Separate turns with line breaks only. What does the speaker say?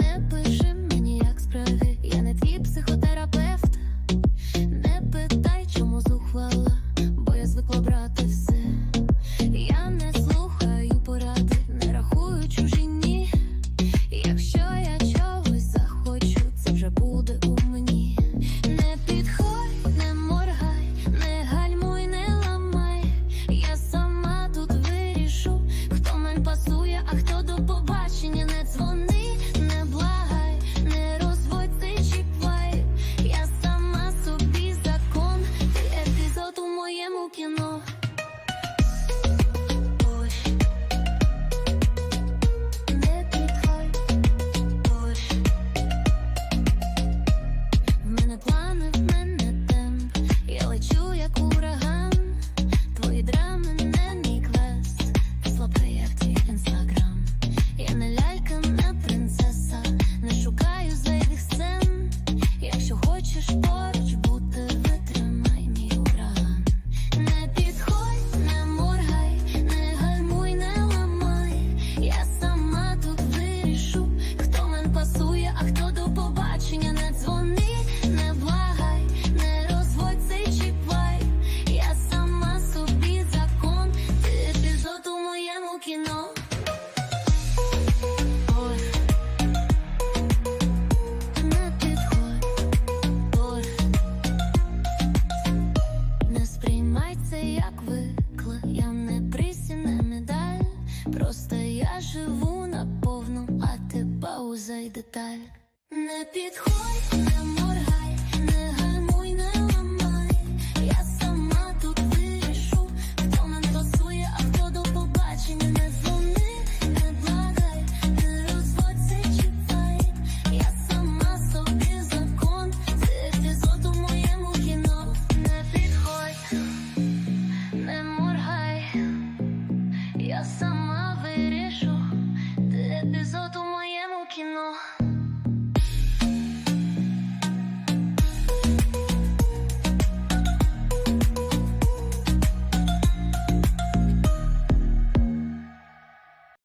Не пиши мені, як справи, я не твій психотерапевт. Не питай, чому зухвала, бо я звикла брати все. Я не слухаю поради, не рахую чужині. Якщо я чогось захочу, це вже буде у мені. Не підходь, не моргай, не гальмуй, не ламай. Я сама тут вирішу, хто мен пасує, а хто до як викла, я не присі, не медаль. Просто я живу наповну, а ти пауза й деталь. Не підходь, не моргай, не les autres.